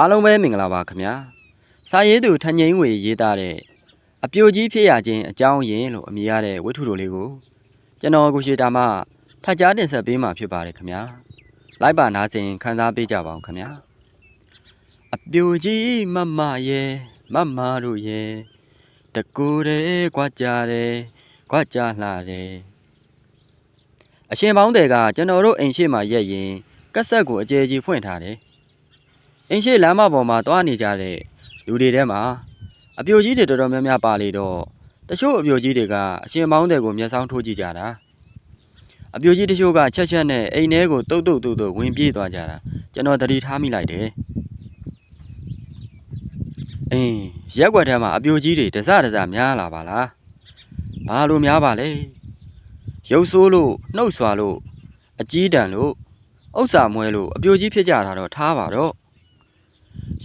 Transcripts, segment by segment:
အားလုံးပဲမင်္ဂလာပါခင်ဗျာစာရေးသူထញ្ញိန်ဝေရေးသားတဲ့အပြိုကြီးဖြစ်ရခြင်းအကြောင်းရင်းလို့အမည်ရတဲ့ဝတ္ထုတို့လေးကိုကျွန်တော်ကိုရှိတာမှဖတ်ကြားတင်ဆက်ပေးမှာဖြစ်ပါတယ်ခင်ဗျာလိုက်ပါနားစဉ်ခန်းစားပေးကြပါအောင်ခင်ဗျာအပြိုကြီးမမရဲ့မမတို့ရဲ့တကူတယ်ကြွားကြတယ်ကြွားကြလှတယ်အရှင်ပေါင်းတွေကကျွန်တော်တို့အိမ်ရှိမှရက်ရင်ကက်ဆက်ကိုအကျယ်ကြီးဖွင့်ထားတယ် အင်းရှိလမ်းမပေါ်မှာတွားနေကြတဲ့လူတွေထဲမှာအပြိုကြီးတွေတော်တော်များများပါလေတော့တချို့အပြိုကြီးတွေကအရှင်မောင်းတဲ့ကိုမျက်စောင်းထိုးကြည့်ကြတာအပြိုကြီးတချို့ကချက်ချက်နဲ့အိမ်ထဲကိုတုတ်တုတ်တုတ်တုတ်ဝင်ပြေးသွားကြတာကျွန်တော်သတိထားမိလိုက်တယ်အင်းရက်ွက်ထဲမှာအပြိုကြီးတွေတစတစများလာပါလားဘာလို့များပါလဲရုပ်ဆိုးလို့နှုတ်ဆွာလို့အကြီးတန်လို့ဥစ္စာမွဲလို့အပြိုကြီးဖြစ်ကြတာတော့ထားပါတော့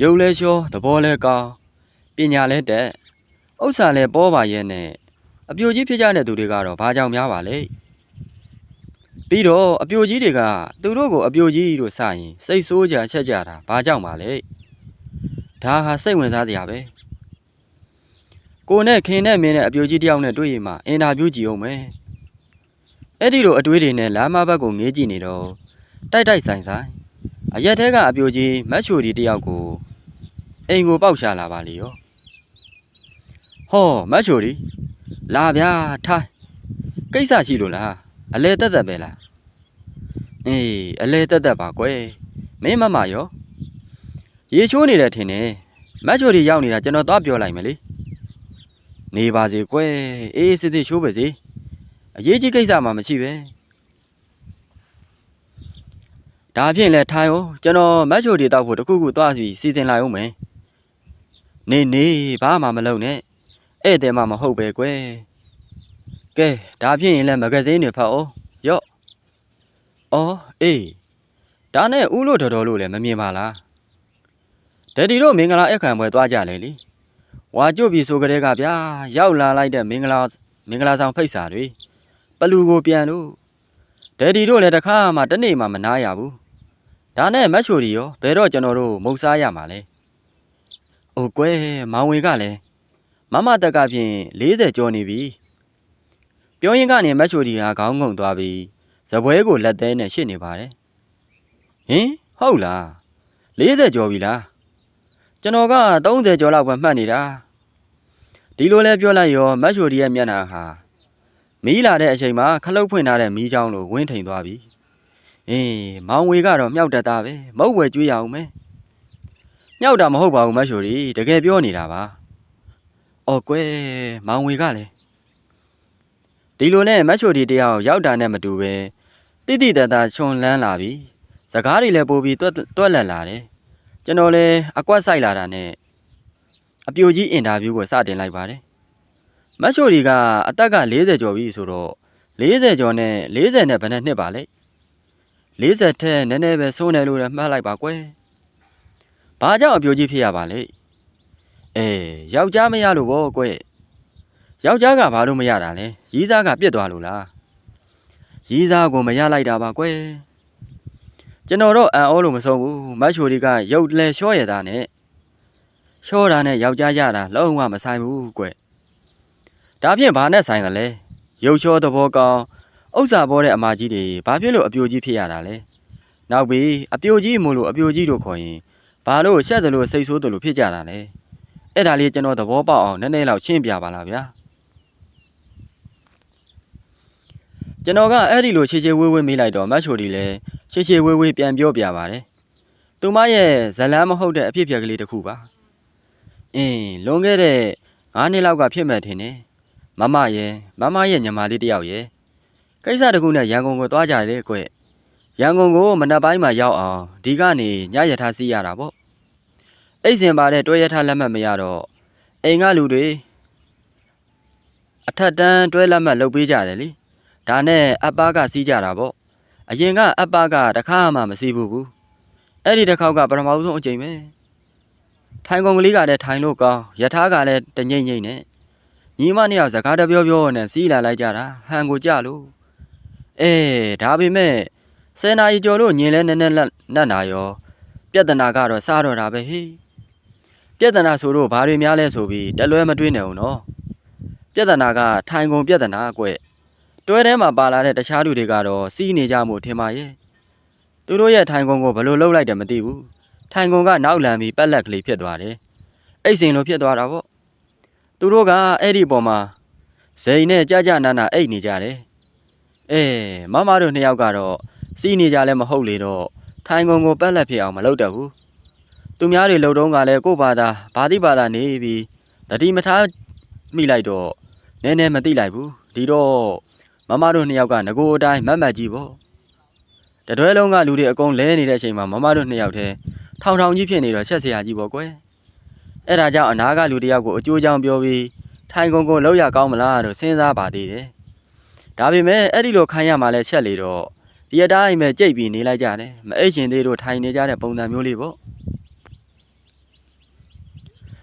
ရုပ်လဲလျှောသဘောလဲကောင်းပညာလဲတက်ဥစ္စာလဲပေါ်ပါရဲ့နဲ့အပြိုကြီးဖြစ်ကြတဲ့သူတွေကတော့ဘာကြောင့်များပါလဲပြီးတော့အပြိုကြီးတွေကသူတို့ကိုအပြိုကြီးလို့စရင်စိတ်ဆိုးကြချက်ကြတာဘာကြောင့်ပါလဲဒါဟာစိတ်ဝင်စားစရာပဲကိုနဲ့ခင်နဲ့မင်းနဲ့အပြိုကြီးတယောက်နဲ့တွေ့ရင်မှအင်တာဗျူးကြည့်အောင်မယ်အဲ့ဒီလိုအတွေးတွေနဲ့လမ်းမဘက်ကိုငေးကြည့်နေတော့တိုက်တိုက်ဆိုင်ဆိုင် အရက်ထဲကအပြိုကြီးမတ်ချိုဒီတယောက်ကိုအိမ်ကိုပေါက်ရှာလာပါလေရောဟောမတ်ချိုဒီလာဗျာထိုင်ကိစ္စရှိလို့လားအလဲတက်တက်ပဲလားအေးအလဲတက်တက်ပါကွယ်မင်းမမရောရေချိုးနေတယ်ထင်တယ်မတ်ချိုဒီရောက်နေတာကျွန်တော်သွားပြောလိုက်မယ်လေနေပါစေကွယ်အေးစစ်စစ်ချိုးပါစေအရေးကြီးကိစ္စမှမရှိပဲ ဒါဖြင့်လဲထိုင်အောင်ကျွန်တော်မတ်ချိုတွေတောက်ဖို့တခုခုသွားစီစီစဉ်လိုက်အောင်မယ်နေနေဘာမှမလုပ်နဲ့ဧည့်သည်မှမဟုတ်ပဲကွယ်ကဲဒါဖြင့်ရင်လဲမဂဇင်းတွေဖတ်အောင်ရော့အော်အေးဒါနဲ့ဥလို့တော်တော်လို့လည်းမမြင်ပါလားဒက်ဒီတို့မင်္ဂလာအခမ်းပွဲသွားကြလေလीဝါကျွတ်ပြီဆိုကြတဲ့ကဗျာရောက်လာလိုက်တဲ့မင်္ဂလာမင်္ဂလာဆောင်ဖိတ်စာတွေပလူကိုပြန်လို့ဒက်ဒီတို့လည်းတခါမှတစ်နေ့မှမနားရဘူး ဒါနဲ့မတ်ချိုဒီရောဘယ်တော့ကျွန်တော်တို့မုတ်စားရမှာလဲ။အိုကွယ်မောင်ဝေကလည်းမမတက်ကဖြင့်40ကျော်နေပြီ။ပြောရင်ကနေမတ်ချိုဒီဟာခေါင်းငုံသွားပြီးဇပွဲကိုလက်သေးနဲ့ရှစ်နေပါတယ်။ဟင်ဟုတ်လား40ကျော်ပြီလား။ကျွန်တော်က30ကျော်လောက်ပဲမှတ်နေတာ။ဒီလိုလဲပြောလိုက်ရောမတ်ချိုဒီရဲ့မျက်နှာဟာမီးလာတဲ့အချိန်မှာခလုတ်ဖွင့်ထားတဲ့မီးချောင်းလိုဝင်းထိန်သွားပြီ။ အေးမောင်ဝေကတော့မြောက်တတ်တာပဲမဟုတ်ဝဲကျွေးရအောင်မယ်မြောက်တာမဟုတ်ပါဘူးမတ်ချိုရီတကယ်ပြောနေတာပါအော်ကွယ်မောင်ဝေကလည်းဒီလိုနဲ့မတ်ချိုရီတယောက်ရောက်တာနဲ့မတူပဲတိတိတတ်တာချွန်လန်းလာပြီစကားတွေလည်းပို့ပြီးတွက်တွက်လက်လာတယ်ကျွန်တော်လည်းအကွက်ဆိုင်လာတာနဲ့အပြိုကြီးအင်တာဗျူးကိုစတင်လိုက်ပါတယ်မတ်ချိုရီကအသက်က40ကျော်ပြီဆိုတော့40ကျော်နဲ့40နဲ့ဘယ်နဲ့နှစ်ပါလဲ 40ထက်နည်းနည်းပဲစိုးနေလို့လည်းမှတ်လိုက်ပါကွယ်။ဘာကြောင့်အပြိုကြီးဖြစ်ရပါလဲ။အေးယောက်ျားမရလို့ဗောကွယ်။ယောက်ျားကဘာလို့မရတာလဲ။ရီးစားကပြစ်သွားလို့လား။ရီးစားကိုမရလိုက်တာပါကွယ်။ကျွန်တော်တော့အံ့ဩလို့မဆုံးဘူး။မတ်ချိုဒီကရုပ်လဲလျှောရတာနဲ့လျှောတာနဲ့ယောက်ျားရတာလုံးဝမဆိုင်ဘူးကွယ်။ဒါဖြင့်ဘာနဲ့ဆိုင်တယ်လဲ။ရုပ်လျှောသဘောကောင်း ဥစ္စာပေါ်တဲ့အမကြီးတွေဘာဖြစ်လို့အပြိုကြီးဖြစ်ရတာလဲနောက်ပြီးအပြိုကြီးမို့လို့အပြိုကြီးတို့ခေါ်ရင်ဘာလို့ရှက်သလိုစိတ်ဆိုးသလိုဖြစ်ကြတာလဲအဲ့ဒါလေးကျွန်တော်သဘောပေါက်အောင်နည်းနည်းလောက်ရှင်းပြပါလားဗျာကျွန်တော်ကအဲ့ဒီလိုခြေခြေဝေးဝေးမေးလိုက်တော့မတ်ချိုဒီလည်းခြေခြေဝေးဝေးပြန်ပြောပြပါတယ်သူမရဲ့ဇလန်းမဟုတ်တဲ့အဖြစ်အပျက်ကလေးတစ်ခုပါအင်းလွန်ခဲ့တဲ့9နှစ်လောက်ကဖြစ်မဲ့ထင်တယ်မမရဲ့မမရဲ့ညီမလေးတယောက်ရဲ့ ကိစ္စတခုနဲ့ရန်ကုန်ကိုသွားကြတယ်ကွရန်ကုန်ကိုမနက်ပိုင်းမှာရောက်အောင်ဒီကနေညရထားစီးရတာပေါ့အိတ်စင်ပါတဲ့တွဲရထားလက်မှတ်မရတော့အိမ်ကလူတွေအထက်တန်းတွဲလက်မှတ်လုပ်ပေးကြတယ်လीဒါနဲ့အပ္ပကစီးကြတာပေါ့အရင်ကအပ္ပကတခါမှမစီးဘူးဘူးအဲ့ဒီတစ်ခေါက်ကပထမဆုံးအကြိမ်ပဲထိုင်ကုန်ကလေးကလည်းထိုင်လို့ကောင်းရထားကလည်းတငိမ့်ငိမ့်နဲ့ညီမနှစ်ယောက်စကားတပြောပြောနဲ့စီးလာလိုက်ကြတာဟန်ကိုကြလို့ အေးဒါပေမဲ့ဆယ်နာရီကျော်လို့ညင်လဲနည်းနည်းလက်နတ်နာရော ပြဿနာကတော့စားတော့တာပဲဟေးပြဿနာဆိုတော့ဘာတွေများလဲဆိုပြီးတလွဲမတွေးနေအောင်နော်ပြဿနာကထိုင်ကုန်ပြဿနာကွတွဲထဲမှာပါလာတဲ့တခြားလူတွေကတော့စီးနေကြမှုထင်ပါရဲ့သူတို့ရဲ့ထိုင်ကုန်ကိုဘယ်လိုလုပ်လိုက်တယ်မသိဘူးထိုင်ကုန်ကနောက်လန်ပြီးပက်လက်ကလေးဖြစ်သွားတယ်အိတ်စင်လိုဖြစ်သွားတာပေါ့သူတို့ကအဲ့ဒီပေါ်မှာဇိန်နဲ့ကြကြနာနာအိတ်နေကြတယ် အေးမမတို့နှစ်ယောက်ကတော့စီးနေကြလည်းမဟုတ်လေတော့ထိုင်ကုန်ကိုပက်လက်ဖြစ်အောင်မလုပ်တတ်ဘူးသူများတွေလှုပ်တုံးကလည်းကို့ဘာသာဘာတိဘာသာနေပြီးတတိမထားမိလိုက်တော့နည်းနည်းမသိလိုက်ဘူးဒီတော့မမတို့နှစ်ယောက်ကငကိုအတိုင်းမတ်မတ်ကြီးပေါ့တတွဲလုံးကလူတွေအကုန်လဲနေတဲ့အချိန်မှာမမတို့နှစ်ယောက်ထဲထောင်ထောင်ကြီးဖြစ်နေတော့ချက်စရာကြီးပေါ့ကွယ်အဲ့ဒါကြောင့်အနာကလူတယောက်ကိုအကျိုးကြောင့်ပြောပြီးထိုင်ကုန်ကိုလောက်ရကောင်းမလားလို့စဉ်းစားပါသေးတယ် ဒါပေမဲ့အဲ့ဒီလိုခံရမှလည်းချက်လေတော့ဒီအတိုင်းပဲကြိတ်ပြီးနေလိုက်ကြတယ်မအိတ်ရှင်သေးတို့ထိုင်နေကြတဲ့ပုံစံမျိုးလေးပေါ့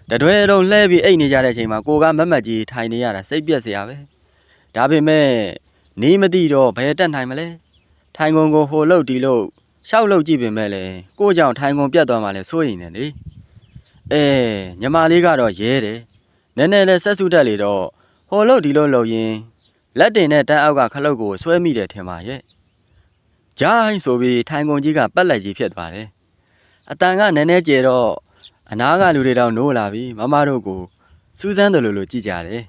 တတွဲတော့လှဲပြီးအိတ်နေကြတဲ့အချိန်မှာကိုကမက်မက်ကြီးထိုင်နေရတာစိတ်ပြက်စရာပဲဒါပေမဲ့နေမသိတော့ဘယ်တက်နိုင်မလဲထိုင်ကုန်ကိုဟိုလုတ်ဒီလုတ်ရှောက်လုတ်ကြည့်ပေမဲ့လေကိုကြောင့်ထိုင်ကုန်ပြတ်သွားမှလည်းစိုးရိမ်နေလေအဲညီမလေးကတော့ရဲတယ်နည်းနည်းလေးဆက်စုတက်လေတော့ဟိုလုတ်ဒီလုတ်လုတ်ရင် လက်တင်နဲ့တန်းအောက်ကခလုတ်ကိုဆွဲမိတယ်ထင်ပါရဲ့ဂျိုင်းဆိုပြီးထိုင်ကုန်ကြီးကပက်လက်ကြီးဖြစ်သွားတယ်။အတန်ကနည်းနည်းကျဲတော့အနားကလူတွေတော့နိုးလာပြီမမတို့ကိုစူးစမ်းတယ်လို့လို့ကြည်ကြတယ်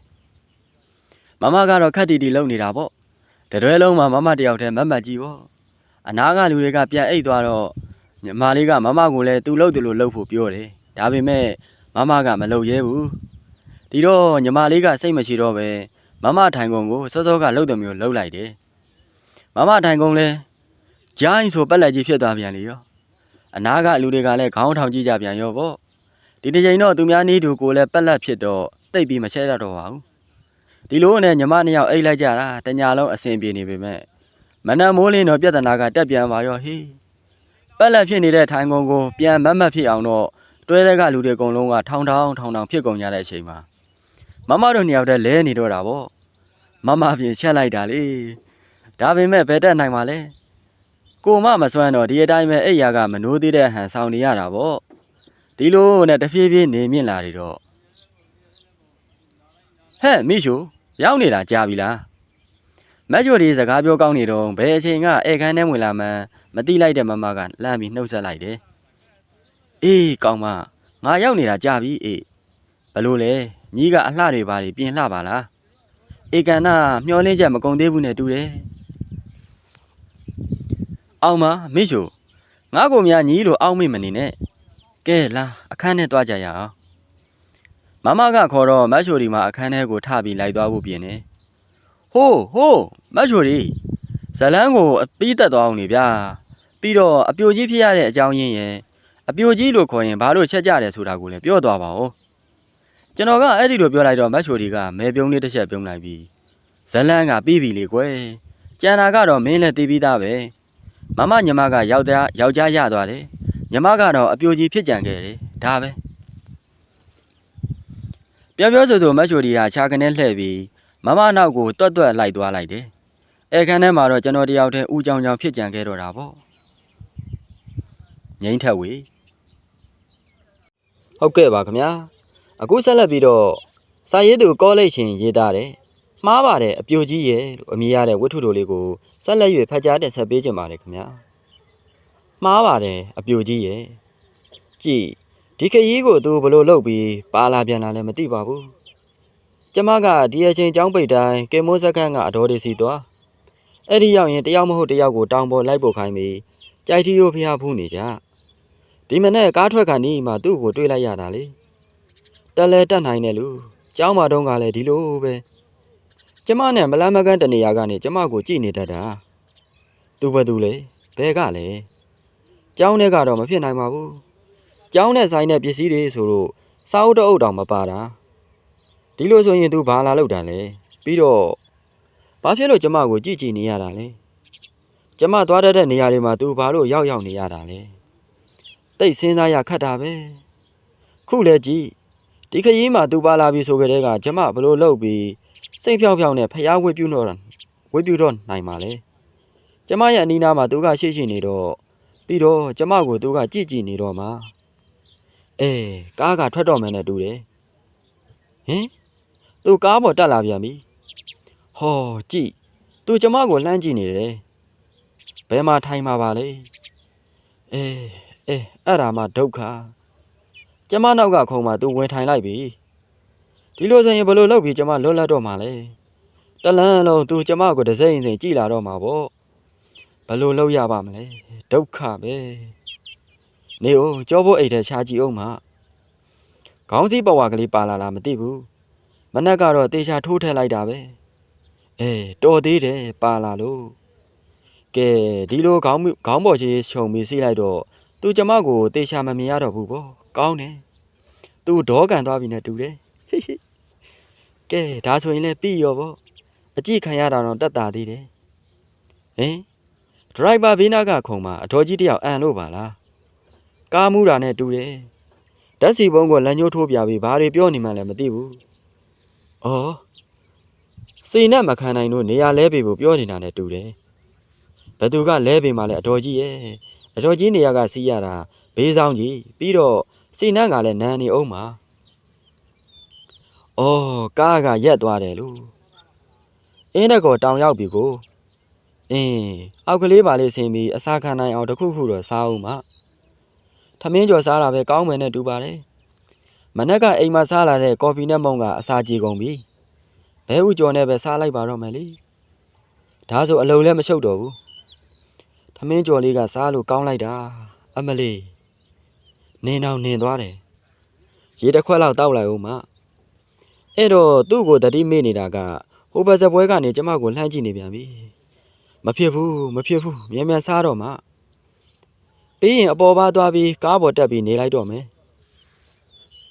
။မမကတော့ခက်တီတီလုံနေတာပေါ့။တတွဲလုံးမှာမမတယောက်တည်းမတ်မတ်ကြီးပေါ့။အနားကလူတွေကပြန်အိတ်သွားတော့ညီမလေးကမမကိုလည်းသူ့လို့သူ့လို့လှုပ်ဖို့ပြောတယ်။ဒါပေမဲ့မမကမလုပ်ရဲဘူး။ဒီတော့ညီမလေးကစိတ်မရှိတော့ပဲ မမထိုင်ကုန်ကိုစောစောကလှုပ်တယ်မျိုးလှုပ်လိုက်တယ်။မမထိုင်ကုန်လည်းဂျိုင်းဆိုပက်လက်ကြီးဖြစ်သွားပြန်လေရောအနာကလူတွေကလည်းခေါင်းထောင်ကြည့်ကြပြန်ရောပေါ့ဒီတစ်ချိန်တော့သူများနေသူကိုလည်းပက်လက်ဖြစ်တော့တိတ်ပြီးမဆဲရတော့ပါဘူးဒီလိုနဲ့ညီမနှစ်ယောက်အိတ်လိုက်ကြတာတညာလုံးအဆင်ပြေနေပေမဲ့မနက်မိုးလင်းတော့ပြဿနာကတက်ပြန်ပါရောဟေးပက်လက်ဖြစ်နေတဲ့ထိုင်ကုန်ကိုပြန်မတ်မတ်ဖြစ်အောင်တော့တွဲတဲ့ကလူတွေအကုန်လုံးကထောင်ထောင်ထောင်ထောင်ဖြစ်ကုန်ကြတဲ့အချိန်မှာ မမတို့နှစ်ယောက်တည်းလဲနေတော့တာပေါ့မမပြင်ချက်လိုက်တာလေဒါပေမဲ့ဘယ်တက်နိုင်မှာလဲကိုမမစွမ်းတော့ဒီအတိုင်းပဲအိယာကမနိုးသေးတဲ့ဟန်ဆောင်နေရတာပေါ့ဒီလိုနဲ့တဖြည်းဖြည်းနေမြင့်လာတယ်တော့ဟဲ့မိရှူရောက်နေတာကြာပြီလားမက်ချိုဒီစကားပြောကောင်းနေတော့ဘယ်အချိန်ကဧခန်းထဲဝင်လာမှန်းမတိလိုက်တဲ့မမကလှမ်းပြီးနှုတ်ဆက်လိုက်တယ်အေးကောင်းမငါရောက်နေတာကြာပြီအေးဘလို့လဲ ညီးကအလှတွေပါလေပြင်လှပါလားဧကန်နာမျောလင်းချက်မကုန်သေးဘူးနဲ့တူတယ်အောင်မမိရှုငါကိုများညီလို့အောက်မိမနေနဲ့ကဲလာအခန်းထဲသွားကြရအောင်မမကခေါ်တော့မတ်ချိုဒီမှာအခန်းထဲကိုထပြီးလိုက်သွားဖို့ပြင်နေဟိုးဟိုးမတ်ချိုဒီဇလန်းကိုအပြီးတက်သွားအောင်နေဗျာပြီးတော့အပြိုကြီးဖြစ်ရတဲ့အကြောင်းရင်းရဲ့အပြိုကြီးလို့ခေါ်ရင်ဘာလို့ချက်ကြတယ်ဆိုတာကိုလည်းပြောသွားပါဦး ကျွန်တော်ကအဲ့ဒီလိုပြောလိုက်တော့မတ်ချိုဒီကမဲပြုံးလေးတစ်ချက်ပြုံးလိုက်ပြီးဇလန်းကပြီးပြီလေကွယ်ကျန်တာကတော့မင်းလည်းသိပြီးသားပဲမမညီမကယောက်ျားယောက်ျားရသွားတယ်ညီမကတော့အပြိုကြီးဖြစ်ကြံခဲ့တယ်ဒါပဲပြောပြောဆိုဆိုမက်ချိုဒီဟာခြာကနေလှည့်ပြီးမမနောက်ကိုတွတ်တွတ်လိုက်သွားလိုက်တယ်အဲခန်းထဲမှာတော့ကျွန်တော်တယောက်တည်းဦးကြောင်ကြောင်ဖြစ်ကြံခဲ့တော့တာပေါ့ငိမ့်ထက်ဝေဟုတ်ကဲ့ပါခင်ဗျာ အခုဆက်လက်ပြီးတော့စာရေးသူကောလိပ်ချင်းရေးသားတယ်မှားပါတယ်အပြိုကြီးရဲ့လို့အမည်ရတဲ့ဝတ္ထုတို့လေးကိုဆက်လက်၍ဖတ်ကြားတင်ဆက်ပေးခြင်းပါတယ်ခင်ဗျာမှားပါတယ်အပြိုကြီးရဲ့ကြည်ဒီခရီးကိုသူဘယ်လိုလုပ်ပြီးပါလာပြန်လာလဲမသိပါဘူးကျမကဒီအချိန်ကျောင်းပိတ်တိုင်းကေမိုးစခန်းကအတော်တွေစီသွားအဲ့ဒီရောက်ရင်တယောက်မဟုတ်တယောက်ကိုတောင်ပေါ်လိုက်ပို့ခိုင်းပြီးကြိုက်တီယိုဖျားဖူးနေကြဒီမနေ့ကားထွက်ခါနီးမှသူ့ကိုတွေ့လိုက်ရတာလေ တက်လဲတက်နိုင်တယ်လူကျောင်းမှာတုန်းကလည်းဒီလိုပဲကျမနဲ့မလန်းမကန်းတနေရာကနေကျမကိုကြည့်နေတတ်တာသူဘာသူလဲဘဲကလဲကျောင်းထဲကတော့မဖြစ်နိုင်ပါဘူးကျောင်းနဲ့ဆိုင်တဲ့ပစ္စည်းတွေဆိုလို့စာအုပ်တအုပ်တောင်မပါတာဒီလိုဆိုရင်သူဘာလာလောက်တာလဲပြီးတော့ဘာဖြစ်လို့ကျမကိုကြည့်ကြည့်နေရတာလဲကျမသွားတတ်တဲ့နေရာတွေမှာသူဘာလို့ရောက်ရောက်နေရတာလဲတိတ်စဉ်းစားရခတ်တာပဲခုလဲကြည့် ဒီခရီးမှာသူပါလာပြီဆိုကြတဲ့ကကျမဘလို့လုပ်ပြီးစိတ်ဖြောင်းဖြောင်းနဲ့ဖျားဝှက်ပြုတ်တော့ဝှက်ပြုတ်တော့နိုင်ပါလေကျမရဲ့အနီးနားမှာသူကရှိရှိနေတော့ဘပြီးတော့ကျမကိုသူကကြည့်ကြည့်နေတော့မှအေးကားကထွက်တော့မယ်နဲ့တူတယ်ဟင်သူကားပေါ်တက်လာပြန်ပြီဟောကြည့်သူကျမကိုလှမ်းကြည့်နေတယ်ဘယ်မှာထိုင်မှာပါလဲအေးအေးအဲ့ဒါမှဒုက္ခ ကျမနောက်ကခုံမှာသူဝင်ထိုင်လိုက်ပြီဒီလိုဆိုရင်ဘယ်လိုလုပ်ပြီးကျမလွတ်လပ်တော့မှာလဲတလန်းလုံးသူကျမကိုတစ်စိမ့်စိမ့်ကြည့်လာတော့မှာပေါ့ဘယ်လိုလုပ်ရပါမလဲဒုက္ခပဲနေဦးကြောဖို့အိတ်ထဲရှားကြည့်အောင်မခေါင်းစည်းပဝါကလေးပါလာလားမသိဘူးမနက်ကတော့တေချာထိုးထည့်လိုက်တာပဲအေးတော်သေးတယ်ပါလာလို့ကဲဒီလိုခေါင်းမခေါင်းပေါ်ကြီးခြုံပြီးစီးလိုက်တော့ သူကျမကိုတေချာမမြင်ရတော့ဘူးပေါ့ကောင်းတယ်သူဒေါကန်သွားပြီနဲ့တူတယ်ဟိဟိကဲဒါဆိုရင်လည်းပြီးရောပေါ့အကြည့်ခံရတာတော့တက်တာသေးတယ်ဟင်ဒရိုက်ဘာဘေးနားကခုံမှာအတော်ကြီးတယောက်အန်လို့ပါလားကားမူတာနဲ့တူတယ်ဓာတ်စီပုံးကလက်ညှိုးထိုးပြပြီးဘာတွေပြောနေမှန်းလည်းမသိဘူးအော်စိတ်နဲ့မခံနိုင်လို့နေရာလဲပေဖို့ပြောနေတာနဲ့တူတယ်ဘသူကလဲပေမှလည်းအတော်ကြီးရဲ့ အတော်ကြီးနေရာကစီးရတာဘေးဆောင်ကြီးပြီးတော့စိတ်နဲ့ကလည်းနန်းနေအောင်ပါအော်ကားကရက်သွားတယ်လို့အင်းတက်ကောတောင်ရောက်ပြီကိုအင်းအောက်ကလေးပါလေးဆင်းပြီးအစာခံနိုင်အောင်တစ်ခုခုတော့စားအောင်မထမင်းကြော်စားတာပဲကောင်းမယ်နဲ့တူပါတယ်မနက်ကအိမ်မှာစားလာတဲ့ကော်ဖီနဲ့မုန့်ကအစာကြေကုန်ပြီဘဲဥကြော်နဲ့ပဲစားလိုက်ပါတော့မယ်လေဒါဆိုအလုံးလည်းမရှုပ်တော့ဘူး ထမင်းကြော်လေးကစားလို့ကောင်းလိုက်တာအမလေးနင်းအောင်နင်းသွားတယ်ရေတစ်ခွက်လောက်တောက်လိုက်ဦးမအဲ့တော့သူ့ကိုတတိမေ့နေတာကဟိုဘက်စပွဲကနေကျမကိုလှမ်းကြည့်နေပြန်ပြီမဖြစ်ဘူးမဖြစ်ဘူးမြန်မြန်စားတော့မှပြီးရင်အပေါ်ပါသွားပြီးကားပေါ်တက်ပြီးနေလိုက်တော့မယ်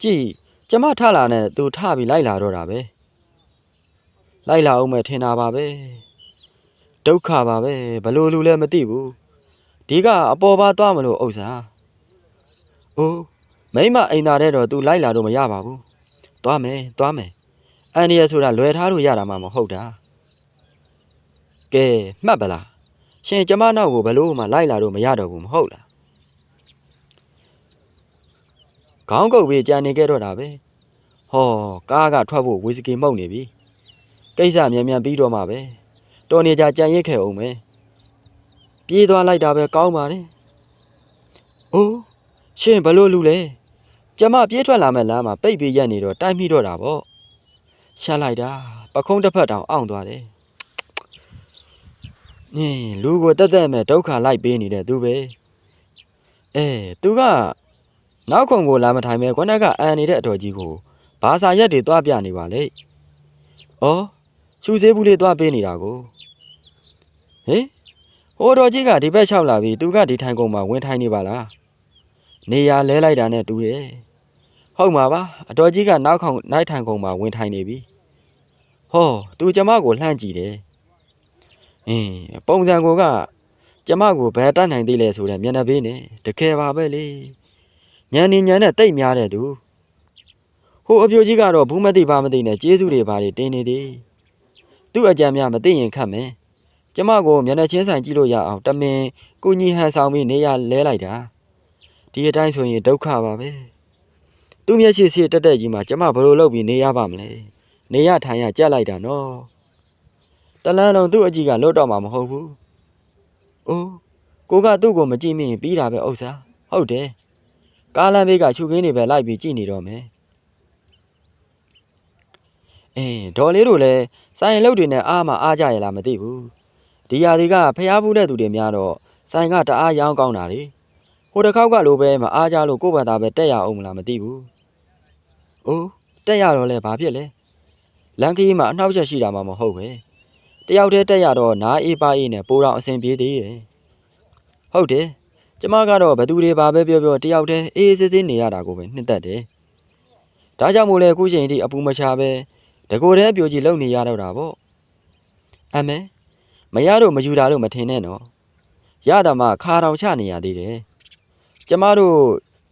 ကြည်ကျမထလာနဲ့သူထပြီးလိုက်လာတော့တာပဲလိုက်လာအောင်မယ်ထင်တာပါပဲ ဒုက္ခပါပဲဘလို့လူလဲမသိဘူးဒီကအပေါ်ပါသွားမလို့ဥစ္စာအိုးမိမအိမ်သားတဲ့တော့ तू လိုက်လာတော့မရပါဘူးသွားမယ်သွားမယ်အန်ဒီရဆိုတာလွယ်ထားလို့ရတာမှမဟုတ်တာကဲမှတ်ပလားရှင်ကျမနောက်ကိုဘယ်လို့မှလိုက်လာတော့မရတော့ဘူးမဟုတ်လားခေါင်းကုပ်ပြီးကြံနေခဲ့တော့တာပဲဟောကားကထွက်ဖို့ဝီစကီမှုန့်နေပြီကိစ္စမြန်မြန်ပြီးတော့မှပဲ တော်နေကြကြံရစ်ခဲ့အောင်မယ်ပြေးသွားလိုက်တာပဲကောင်းပါလေအိုးရှင်ဘယ်လို့လူလဲကျမပြေးထွက်လာမဲ့လမ်းမှာပိတ်ပြီးရက်နေတော့တိုက်မိတော့တာပေါ့ရှာလိုက်တာပခုံးတစ်ဖက်တောင်အောင့်သွားတယ်။နင်းလူကိုတက်တက်မဲ့ဒုက္ခလိုက်ပေးနေတဲ့သူပဲ။အဲသူကနောက်ခုံကိုလာမထိုင်မဲ့ခုနကအန်နေတဲ့အတော်ကြီးကိုဘာသာရက်တွေတွားပြနေပါလေ။အော်ချူသေးဘူးလေးတွားပေးနေတာကို။ ဟေးဟိုတော်ကြီးကဒီဘက်လျှောက်လာပြီးသူကဒီထိုင်ကုန်မှာဝင်ထိုင်နေပါလား။နေရလဲလိုက်တာနဲ့တူတယ်။ဟုတ်မှာပါအတော်ကြီးကနောက်ခေါင်နိုင်ထိုင်ကုန်မှာဝင်ထိုင်နေပြီ။ဟောသူကျမကိုလှမ်းကြည့်တယ်။အင်းပုံစံကိုကကျမကိုဘယ်တတ်နိုင်သေးလဲဆိုတဲ့မျက်နှာပေးနဲ့တကယ်ပါပဲလေညံနေညံနဲ့တိတ်များတဲ့သူဟိုအပြိုကြီးကတော့ဘူးမသိပါမသိနဲ့ကျေးဇူးတွေပါတွေတင်းနေသည်သူ့အကြံများမသိရင်ခတ်မယ် ကျမကိုမျက်နှာချင်းဆိုင်ကြည့်လို့ရအောင်တမင်ကုညီဟန်ဆောင်ပြီးနေရလဲလိုက်တာဒီအတိုင်းဆိုရင်ဒုက္ခပါပဲသူ့မျက်ရှိစီတက်တက်ကြီးမှာကျမဘယ်လိုလုပ်ပြီးနေရပါမလဲနေရထိုင်ရကြက်လိုက်တာနော်တလန်းလုံးသူ့အကြည့်ကလွတ်တော့မှာမဟုတ်ဘူး။အိုးကိုကသူ့ကိုမကြည့်မိရင်ပြီးတာပဲဥစ္စာ။ဟုတ်တယ်။ကားလမ်းဘေးကချူခင်းတွေပဲလိုက်ပြီးကြည့်နေတော့မယ်။အင်းဒေါ်လေးတို့လည်းဆိုင်လုတ်တွေနဲ့အားမအားကြရလားမသိဘူး။ ဒီຢာဒီကဖျားဘူးတဲ့သူတွေများတော့ဆိုင်ကတအားရောင်းကောင်းတာလေ။ဟိုတစ်ခေါက်ကလိုပဲမအားကြလို့ကိုယ့်ဘာသာပဲတက်ရအောင်မလားမသိဘူး။အိုးတက်ရတော့လဲဘာဖြစ်လဲ။လန်ခီးမှာအနှောက်အယှက်ရှိတာမှမဟုတ်ပဲ။တယောက်တည်းတက်ရတော့နားအေးပါအေးနဲ့ပိုးတော့အဆင်ပြေသေးတယ်။ဟုတ်တယ်။ကျမကတော့ဘသူတွေပါပဲပြောပြောတယောက်တည်းအေးအေးဆေးဆေးနေရတာကိုပဲနှစ်သက်တယ်။ဒါကြောင့်မို့လဲအခုချိန်ထိအပူမချပဲတကိုယ်တည်းပြိုကြီးလုံနေရတော့တာပေါ့။အမေ မရတော့မယူတာတော့မထင်နဲ့နော်။ရတာမှခါတောင်ချနေရသေးတယ်။ကျမတို့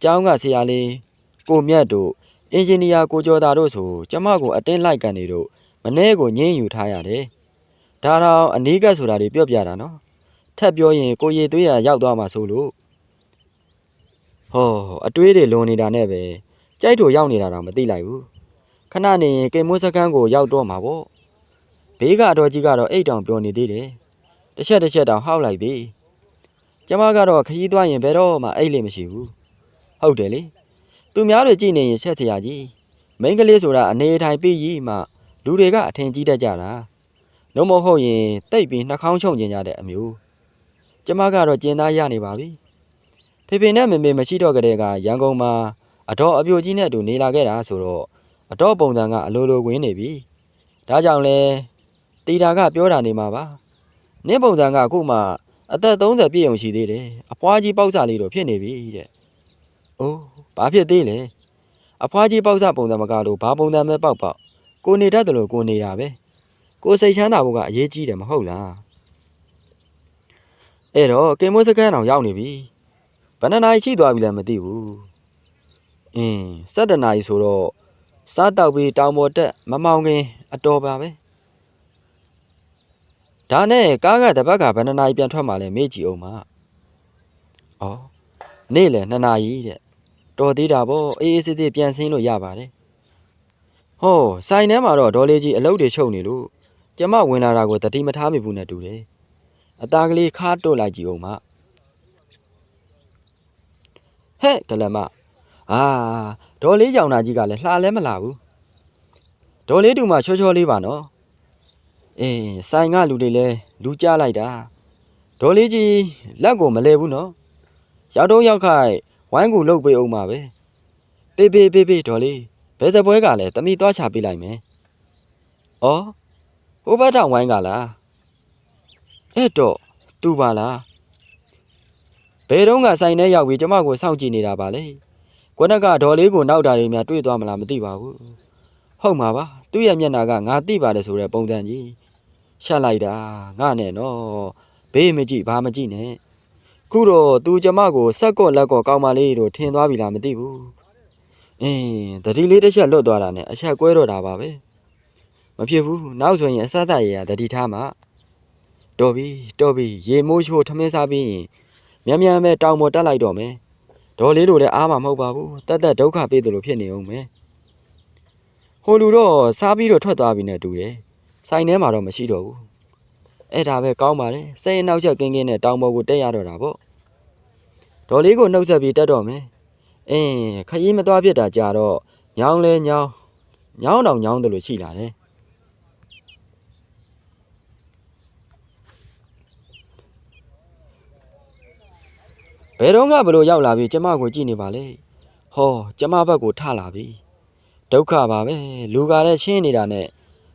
ကျောင်းကဆရာလေးကိုမြတ်တို့အင်ဂျင်နီယာကိုကျော်တာတို့ဆိုကျမကိုအတင်းလိုက်ကန်နေတို့မနေ့ကိုညင်းယူထားရတယ်။ဒါတော့အနီးကပ်ဆိုတာတွေပြော့ပြတာနော်ထပ်ပြောရင်ကိုရည်သွေးရရောက်သွားမှာဆိုလို့ဟောအတွေးတွေလွန်နေတာနဲ့ပဲကြိုက်ထိုရောက်နေတာတော့မသိလိုက်ဘူးခဏနေရင်ကိမွန်းစကန်းကိုရောက်တော့မှာပေါ့ ဘေးကအတော်ကြီးကတော့အိတ်တောင်ပြောနေသေးတယ်တစ်ချက်တစ်ချက်တောင်ဟောက်လိုက်သေးကျမကတော့ခရီးသွားရင်ဘယ်တော့မှအိတ်လေးမရှိဘူးဟုတ်တယ်လေသူများတွေကြည့်နေရင်ဆက်စရာကြီးမိန်းကလေးဆိုတာအနေထိုင်ပြီးမှလူတွေကအထင်ကြီးတတ်ကြတာလုံးမဟုတ်ရင်တိတ်ပြီးနှာခေါင်းချုံကျင်ကြတဲ့အမျိုးကျမကတော့ကျင်သားရနေပါပြီဖေဖေနဲ့မေမေမရှိတော့ကြတဲ့ကရန်ကုန်မှာအတော်အပြိုကြီးနဲ့အတူနေလာခဲ့တာဆိုတော့အတော်ပုံစံကအလိုလိုဝင်နေပြီဒါကြောင့်လဲ တီတာကပြောတာနေမှာပါနင်းပုံစံကအခုမှအသက်30ပြည့်အောင်ရှိသေးတယ်အဖွားကြီးပေါက်စားလေးတော့ဖြစ်နေပြီတဲ့အိုးဘာဖြစ်သေးလဲအဖွားကြီးပေါက်စားပုံစံမကတော့ဘာပုံစံပဲပေါက်ပေါက်ကိုနေတတ်တယ်လို့ကိုနေတာပဲကိုစိတ်ချမ်းသာဖို့ကအရေးကြီးတယ်မဟုတ်လားအဲ့တော့ကင်မွန်းစကန်အောင်ရောက်နေပြီဘယ်နှစ်နာရီရှိသွားပြီလဲမသိဘူးအင်း7နာရီဆိုတော့စားတောက်ပြီးတောင်ပေါ်တက်မမောင်ခင်အတော်ပါပဲ ဒါနဲ့ကားကတပတ်ကဘယ်နှစ်နာရီပြန်ထွက်มาလဲမေ့ကြည့်အောင်ပါဩနေ့လေ2နာရီတဲ့တော်သေးတာပေါ့အေးအေးဆေးဆေးပြန်ဆင်းလို့ရပါတယ်ဟောဆိုင်ထဲမှာတော့ဒေါ်လေးကြီးအလုပ်တွေချုပ်နေလို့ကျမဝင်လာတာကိုတတိမထားမိဘူးနဲ့တူတယ်အသားကလေးခါတွတ်လိုက်ကြည့်အောင်ပါဟဲ့ဒလမအာဒေါ်လေးကြောင်နာကြီးကလည်းလှလဲမလာဘူးဒေါ်လေးတူမချောချောလေးပါနော် အေးဆိုင်ကလူတွေလဲလူကြလိုက်တာဒေါ်လေးကြီးလက်ကိုမလဲဘူးနော်ရောက်တော့ရောက်ခိုက်ဝိုင်းကူလုတ်ပေးအောင်ပါပဲပေးပေးပေးပေးဒေါ်လေးဘယ်စပွဲကလည်းတမိသွားချပေးလိုက်မယ်ဩဟိုဘက်တောင်ဝိုင်းကလားအဲ့တော့သူပါလားဘယ်တော့ကဆိုင်ထဲရောက်ပြီးကျမကိုစောင့်ကြည့်နေတာပါလေကွနကဒေါ်လေးကိုနောက်တာတွေများတွေ့သွားမလားမသိပါဘူးဟုတ်မှာပါသူ့ရဲ့မျက်နှာကငါသိပါတယ်ဆိုတဲ့ပုံစံကြီး ရှက်လိုက်တာငါနဲ့နော်ဘေးမကြည့်ဘာမကြည့်နဲ့ခုတော့သူကျမကိုစက်ကော့လက်ကော့ကောင်းပါလေလို့ထင်သွားပြီလားမသိဘူးအင်းတတိလေးတစ်ချက်လွတ်သွားတာနဲ့အချက်ကွဲတော့တာပါပဲမဖြစ်ဘူးနောက်ဆိုရင်အစသက်ရရတတိထားမှာတော်ပြီတော်ပြီရေမိုးချိုးထမင်းစားပြီးရင်မြန်မြန်ပဲတောင်ပေါ်တက်လိုက်တော့မယ်ဒေါ်လေးတို့လည်းအားမမဟုတ်ပါဘူးတက်တက်ဒုက္ခပေးတယ်လို့ဖြစ်နေအောင်မယ်ဟိုလူတော့စားပြီးတော့ထွက်သွားပြီနဲ့တူတယ် ဆိုင်ထဲမှာတော့မရှိတော့ဘူးအဲ့ဒါပဲကောင်းပါတယ်စိတ်အနောက်ချက်ကင်းကင်းနဲ့တောင်ပေါ်ကိုတက်ရတော့တာပေါ့ဒေါ်လေးကိုနှုတ်ဆက်ပြီးတက်တော့မယ်အင်းခရီးမသွားဖြစ်တာကြာတော့ညောင်းလဲညောင်းညောင်းတော့ညောင်းတယ်လို့ရှိလာတယ်ဘယ်တော့မှဘလို့ရောက်လာပြီးကျမကိုကြည့်နေပါလေဟောကျမဘက်ကိုထလာပြီဒုက္ခပါပဲလူကလည်းရှင်းနေတာနဲ့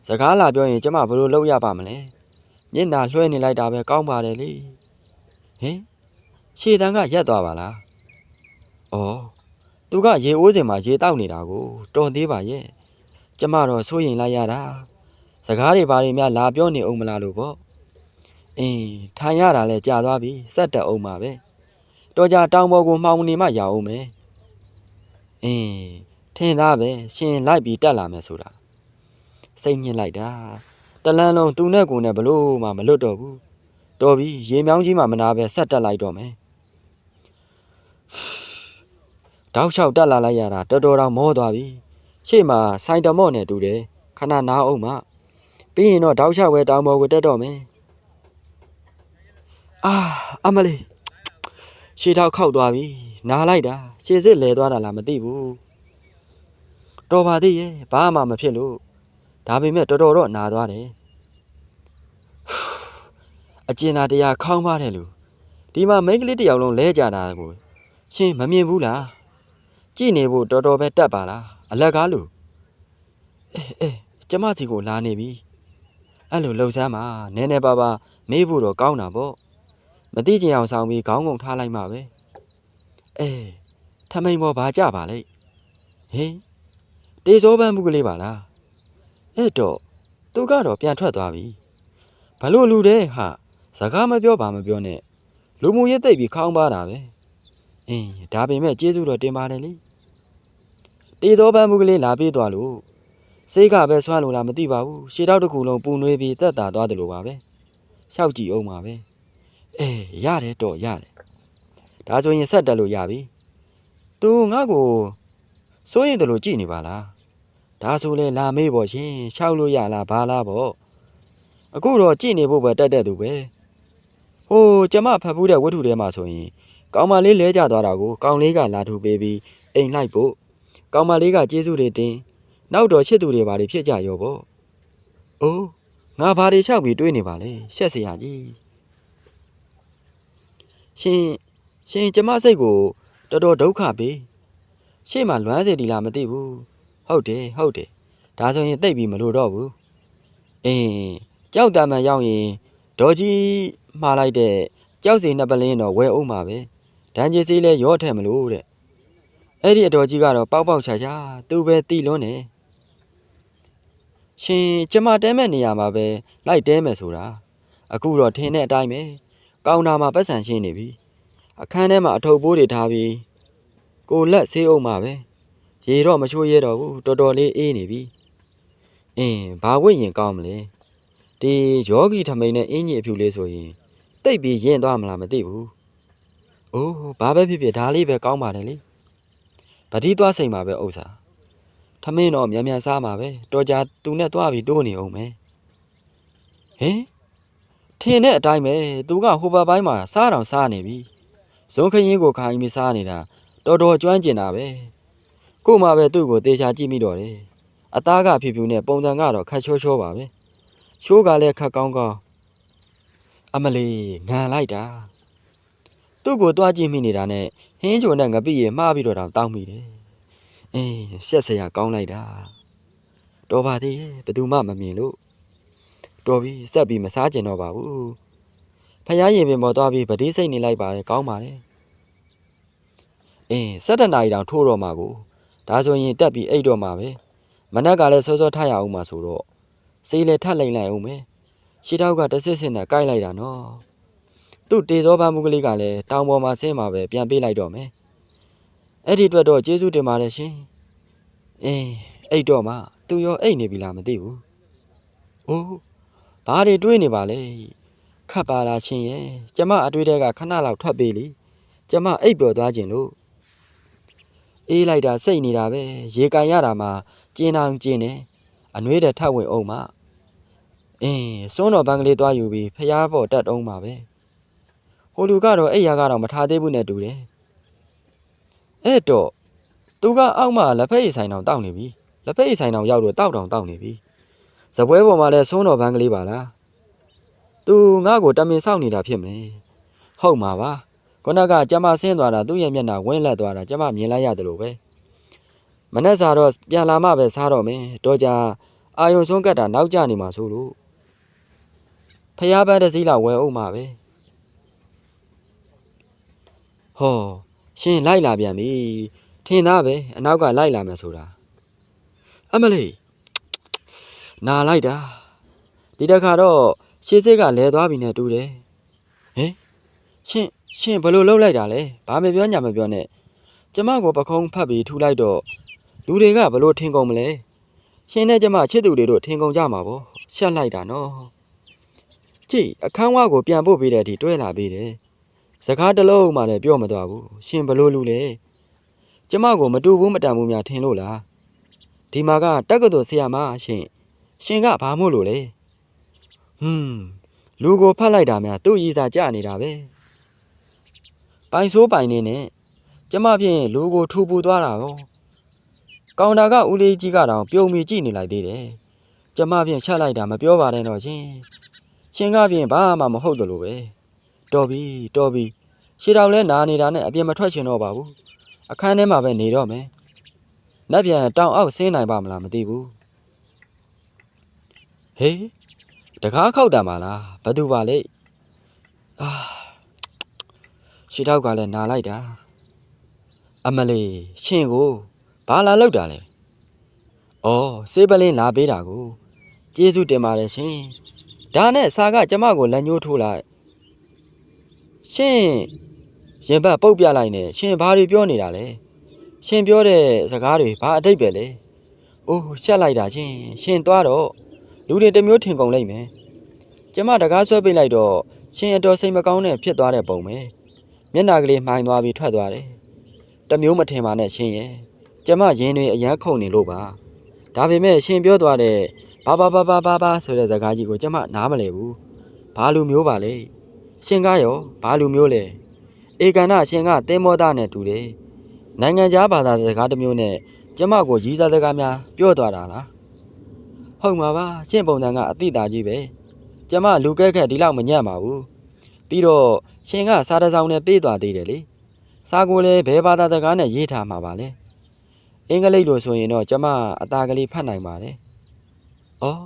စကားလာပြောရင်ကျမဘလို့လုပ်ရပါမလဲမျက်နှာလွှဲနေလိုက်တာပဲကောင်းပါတယ်လေဟင်ခြေတန်းကရက်သွားပါလားဩသူကရေအိုးစင်မှာရေတောက်နေတာကိုတော်သေးပါရဲ့ကျမတော့စိုးရင်လိုက်ရတာစကားတွေဘာတွေများလာပြောနေအောင်မလားလို့ပေါ့အင်းထိုင်ရတာလဲကြာသွားပြီစက်တက်အောင်ပါပဲတော်ကြတောင်ပေါ်ကိုမှောင်နေမှရအောင်မယ်အင်းထင်သားပဲရှင်လိုက်ပြီးတက်လာမယ်ဆိုတာ စိတ်ညစ်လိုက်တာတလန်းလုံးသူနဲ့ကိုနဲ့ဘလို့မှမလွတ်တော့ဘူးတော်ပြီရေမြောင်းကြီးမှမနာပဲဆက်တက်လိုက်တော့မယ်တောက်လျှောက်တက်လာလိုက်ရတာတော်တော်တော့မောသွားပြီရှေ့မှာစိုင်းတမော့နဲ့တူတယ်ခဏနားအောင်မှပြီးရင်တော့တောက်လျှောက်ပဲတောင်ပေါ်ကိုတက်တော့မယ်အာအမလေးရှေ့ထောက်ခောက်သွားပြီနားလိုက်တာရှေ့စစ်လဲသွားတာလားမသိဘူးတော်ပါသေးရဲ့ဘာမှမဖြစ်လို့ ဒါပေမဲ့တော်တော်တော့နာသွားတယ်အကျဉ်းသားတရားခေါင်းပါတယ်လူဒီမှာမိန်းကလေးတစ်ယောက်လုံးလဲကြတာကိုရှင်မမြင်ဘူးလားကြည့်နေဖို့တော်တော်ပဲတက်ပါလားအလက်ကားလူအေးအေးကျမစီကိုလာနေပြီအဲ့လိုလှုပ်ဆမ်းမှာနည်းနည်းပါးပါးမေးဖို့တော့ကောင်းတာပေါ့မသိချင်အောင်ဆောင်ပြီးခေါင်းငုံထားလိုက်မှာပဲအေးထမိန်ပေါ်ဘာကြပါလဲဟင်တေဇောပန်းမှုကလေးပါလား အဲ့တော့သူကတော့ပြန်ထွက်သွားပြီဘလို့လူတဲ့ဟာစကားမပြောပါမပြောနဲ့လူမှုရေးသိပ်ပြီးခေါင်းပါတာပဲအင်းဒါပေမဲ့ကျေးဇူးတော်တင်ပါတယ်လေတေဇောပန်းမှုကလေးလာပြေးသွားလို့စိတ်ကပဲဆွမ်းလို့လားမသိပါဘူးရှေ့တော့တစ်ခုလုံးပူနွေးပြီးတက်တာသွားတယ်လို့ပါပဲရှောက်ကြည့်အောင်ပါပဲအေးရတယ်တော့ရတယ်ဒါဆိုရင်ဆက်တက်လို့ရပြီသူငါ့ကိုစိုးရင်တလို့ကြည်နေပါလား ဒါဆိုလဲလာမေးပေါ့ရှင်ရှောက်လို့ရလားဘာလားပေါ့အခုတော့ကြည်နေဖို့ပဲတက်တဲ့သူပဲဟိုကျမဖတ်ဘူးတဲ့ဝတ္ထုထဲမှာဆိုရင်ကောင်မလေးလဲကျသွားတာကိုကောင်လေးကလာထူပေးပြီးအိမ်လိုက်ဖို့ကောင်မလေးကကျေးဇူးတွေတင်နောက်တော့ချစ်သူတွေဘာတွေဖြစ်ကြရောပေါ့အိုးငါဘာတွေလျှောက်ပြီးတွေးနေပါလဲရှက်စရာကြီးရှင်ရှင်ကျမစိတ်ကိုတော်တော်ဒုက္ခပေးရှေ့မှာလွမ်းစေတီလားမသိဘူး ဟုတ်တယ်ဟုတ်တယ်ဒါဆိုရင်တိတ်ပြီးမလို့တော့ဘူးအင်းကြောက်တမန်ရောက်ရင်ဒေါ်ကြီးမှားလိုက်တဲ့ကြောက်စီနှစ်ပလင်းတော့ဝဲအောင်ပါပဲဒန်ကြီးစီလဲရော့ထက်မလို့တဲ့အဲ့ဒီအတော်ကြီးကတော့ပေါက်ပေါက်ချာချာသူ့ပဲတီလွန်းနေရှင်ကျမတဲမဲ့နေရာမှာပဲလိုက်တဲမယ်ဆိုတာအခုတော့ထင်းတဲ့အတိုင်းပဲကောင်တာမှာပတ်စံရှင်းနေပြီအခန်းထဲမှာအထုပ်ပိုးတွေထားပြီးကိုလက်ဆေးအောင်ပါပဲ ရေတော့မချိုးရဲတော့ဘူးတော်တော်လေးအေးနေပြီအင်းဘာဝိရင်ကောင်းမလဲဒီယောဂီထမိန်နဲ့အင်းကြီးအဖြူလေးဆိုရင်တိတ်ပြီးရင်သွားမလားမသိဘူးအိုးဘာပဲဖြစ်ဖြစ်ဒါလေးပဲကောင်းပါတယ်လေဗတိသွားစိန်ပါပဲဥစ္စာထမင်းတော့မြန်မြန်စားမှာပဲတော်ကြာသူနဲ့သွားပြီးတိုးနေအောင်မယ်ဟင်ထင်းတဲ့အတိုင်းပဲသူကဟိုဘက်ပိုင်းမှာစားတောင်စားနေပြီဇုံခရင်ကိုခိုင်းပြီးစားနေတာတော်တော်ကျွမ်းကျင်တာပဲ ကို့မှာပဲသူ့ကိုတေချာကြည့်မိတော့တယ်အသားကဖြူဖြူနဲ့ပုံစံကတော့ခက်ချောချောပါပဲရှိုးကလည်းခက်ကောင်းကောင်းအမလီငံလိုက်တာသူ့ကိုတွားကြည့်မိနေတာနဲ့ဟင်းကြုံနဲ့ငပိရေမှားပြီးတော့တောင်တောင်းမိတယ်အေးရှက်စရာကောင်းလိုက်တာတော်ပါသေးရဲ့ဘယ်သူမှမမြင်လို့တော်ပြီဆက်ပြီးမစားကျင်တော့ပါဘူးဖယားရင်ပင်ပေါ်သွားပြီးဗတိစိတ်နေလိုက်ပါတယ်ကောင်းပါတယ်အင်း၁၇နာရီတောင်ထိုးတော့မှာကို ဒါဆိုရင်တက်ပြီးအိတ်တော့မှာပဲမနက်ကလည်းစောစောထရအောင်မှာဆိုတော့စေးလေထက်လိုက်လိုက်အောင်မယ်ရှီတောက်ကတဆစ်စင်နဲ့ကိုက်လိုက်တာနော်သူ့တေသောပန်းမှုကလေးကလည်းတောင်ပေါ်မှာဆင်းမှာပဲပြန်ပေးလိုက်တော့မယ်အဲ့ဒီအတွက်တော့ကျေးဇူးတင်ပါတယ်ရှင်အင်းအိတ်တော့မှသူရောအိတ်နေပြီလားမသိဘူးအိုးဘာတွေတွေးနေပါလဲခတ်ပါလားရှင်ရဲ့ကျမအတွေ့တဲ့ကခဏလောက်ထွက်ပေးလေကျမအိတ်ပျော်သွားခြင်းလို့ အေးလိုက်တာစိတ်နေတာပဲရေကန်ရတာမှကျင်းအောင်ကျင်းတယ်အနှွေးတဲ့ထပ်ဝင်အောင်မှအင်းစွန်းတော်ဘန်းကလေးသွားယူပြီးဖျားပေါ်တက်အောင်ပါပဲဟိုလူကတော့အိတ်ရကတော့မထားသေးဘူးနဲ့တူတယ်အဲ့တော့သူကအောက်မှာလက်ဖက်ရည်ဆိုင်တောင်တောက်နေပြီလက်ဖက်ရည်ဆိုင်တောင်ရောက်တော့တောက်တောင်တောက်နေပြီဇပွဲပေါ်မှာလဲစွန်းတော်ဘန်းကလေးပါလားသူငါ့ကိုတမင်ဆောက်နေတာဖြစ်မယ်ဟုတ်မှာပါ ခုနကကျမဆင်းသွားတာသူ့ရဲ့မျက်နှာဝင်းလက်သွားတာကျမမြင်လိုက်ရတယ်လို့ပဲမနဲ့စားတော့ပြန်လာမှပဲစားတော့မယ်တော့ကြာအာယုံဆုံးကတ်တာနောက်ကျနေမှာဆိုလို့ဖျားပန်းတစ်စီးလောက်ဝယ်အောင်မှာပဲဟောရှင်လိုက်လာပြန်ပြီထင်သားပဲအနောက်ကလိုက်လာမယ်ဆိုတာအမလေးနာလိုက်တာဒီတစ်ခါတော့ရှေးစိတ်ကလဲသွားပြီနဲ့တူတယ်ဟင်ရှင် ရှင်ဘယ်လိုလုပ်လိုက်တာလဲဘာမပြောညာမပြောနဲ့ကျမကိုပခုံးဖတ်ပြီးထူလိုက်တော့လူတွေကဘယ်လိုထင်ကုန်မလဲရှင်နဲ့ကျမချစ်သူတွေတို့ထင်ကုန်ကြမှာပေါ့ရှက်လိုက်တာနော်ကြည့်အခန်းဝါကိုပြန်ပို့ပေးတဲ့အထိတွဲလာပေးတယ်စကားတစ်လုံးမှလည်းပြောမသွားဘူးရှင်ဘယ်လိုလူလဲကျမကိုမတူဘူးမတန်ဘူးများထင်လို့လားဒီမှာကတက္ကသိုလ်ဆရာမရှင်ရှင်ကဘာမို့လို့လဲဟွန်းလူကိုဖတ်လိုက်တာများသူ့ရည်စားကြနေတာပဲ ပိုင်ဆိုးပိုင်နေနဲ့ကျမဖြင့်လူကိုထူပူသွားတာရောကောင်တာကဦးလေးကြီးကတော့ပြုံမီကြည့်နေလိုက်သေးတယ်ကျမဖြင့်ချက်လိုက်တာမပြောပါနဲ့တော့ရှင်ရှင်ကဖြင့်ဘာမှမဟုတ်တယ်လို့ပဲတော်ပြီတော်ပြီရှေတောင်လဲနာနေတာနဲ့အပြင်မထွက်ချင်တော့ပါဘူးအခန်းထဲမှာပဲနေတော့မယ်နက်ပြန်တောင်အောက်ဆင်းနိုင်ပါမလားမသိဘူးဟေးတကားခောက်တံပါလားဘသူပါလဲအာ ရှီတောက်ကလည်းနာလိုက်တာအမလေးရှင်ကိုဘာလာလောက်တာလဲဩစေးပလင်းလာပေးတာကိုကျေးဇူးတင်ပါတယ်ရှင်ဒါနဲ့စာကကျမကိုလက်ညှိုးထိုးလိုက်ရှင်ရင်ဘတ်ပုတ်ပြလိုက်နဲ့ရှင်ဘာတွေပြောနေတာလဲရှင်ပြောတဲ့စကားတွေဘာအတိတ်ပဲလဲအိုးရှက်လိုက်တာရှင်ရှင်သွားတော့လူတွေတစ်မျိုးထင်ကုန်လိုက်မယ်ကျမတကားဆွဲပိတ်လိုက်တော့ရှင်အတော်စိတ်မကောင်းနဲ့ဖြစ်သွားတဲ့ပုံပဲ မျက်နာကလေးမှိုင်သွားပြီးထွက်သွားတယ်တတစ်မျိုးမထင်ပါနဲ့ရှင်ရဲ့ကျမရင်းတွေအရန်ခုန်နေလို့ပါဒါပေမဲ့ရှင်ပြောသွားတဲ့ဘာဘာဘာဘာဘာဘာဆိုတဲ့စကားကြီးကိုကျမနားမလည်ဘူးဘာလူမျိုးပါလဲရှင်ကားရောဘာလူမျိုးလဲဧကန်နာရှင်ကတင်းမောသားနဲ့တူတယ်နိုင်ငံခြားဘာသာစကားတစ်မျိုးနဲ့ကျမကိုရီးစားစကားများပြောသွားတာလားဟုတ်မှာပါရှင့်ပုံစံကအတိတာကြီးပဲကျမလူကဲခက်ဒီလောက်မညံ့ပါဘူး ပြီးတော့ရှင်ကစားတစ်စောင်းနဲ့ပေးသွားသေးတယ်လေစာကိုလည်းဘယ်ဘာသာစကားနဲ့ရေးထားမှာပါလဲအင်္ဂလိပ်လိုဆိုရင်တော့ကျမအตาကလေးဖတ်နိုင်ပါတယ်။အော်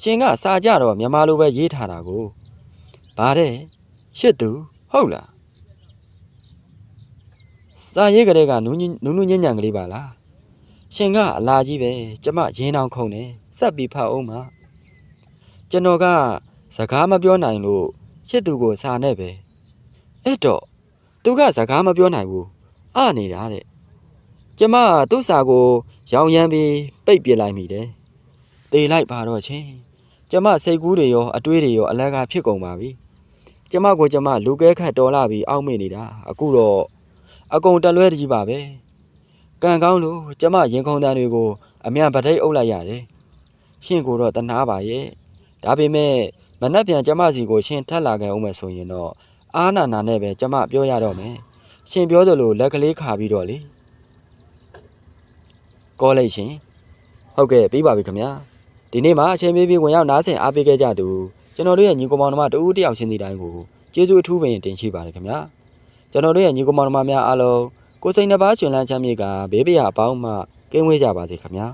ရှင်ကစာကြတော့မြန်မာလိုပဲရေးထားတာကိုဗါတဲ့ရှစ်သူဟုတ်လားစာရေးကလေးကနူးညနူးနူးညံ့ညံ့ကလေးပါလားရှင်ကအလာကြီးပဲကျမရင်းတောင်ခုံနေစက်ပြီးဖတ်အောင်ပါကျွန်တော်ကစကားမပြောနိုင်လို့ ရှစ်သူကိုစာနဲ့ပဲအဲ့တော့သူကစကားမပြောနိုင်ဘူးအနေတာတဲ့ကျမကသူ့စာကို ရောင်ရမ်းပြီးပိတ်ပြစ်လိုက်မိတယ်တေလိုက်ပါတော့ချင်းကျမစိတ်ကူးတွေရောအတွေးတွေရောအလကားဖြစ်ကုန်ပါပြီကျမကိုကျမလူကဲခတ်တော်လာပြီးအောက်မေ့နေတာအခုတော့အကုန်တလွဲတကြီးပါပဲကံကောင်းလို့ကျမရင်ခုန်တန်းတွေကိုအမြန်ပထိတ်အုပ်လိုက်ရတယ်ရှင်ကိုတော့တနာပါရဲ့ဒါပေမဲ့ မနှက်ပြန်ကျမစီကိုရှင်ထက်လာခဲ့အောင်မယ်ဆိုရင်တော့အားနာနာနဲ့ပဲကျမပြောရတော့မယ်ရှင်ပြောသလိုလက်ကလေးခါပြီးတော့လေကောလိုက်ရှင်ဟုတ်ကဲ့ပြီးပါပြီခင်ဗျာဒီနေ့မှာအချိန်ပေးပြီးဝင်ရောက်နားဆင်အားပေးခဲ့ကြသူကျွန်တော်တို့ရဲ့ညီကောင်မောင်နှမတူဦးတယောက်ချင်းစီတိုင်းကိုကျေးဇူးအထူးပင်တင်ရှိပါတယ်ခင်ဗျာကျွန်တော်တို့ရဲ့ညီကောင်မောင်နှမများအားလုံးကိုယ်စိတ်နှပါရှင်လန်းချမ်းမြေကဘေးပရာအပေါင်းမှကင်းဝေးကြပါစေခင်ဗျာ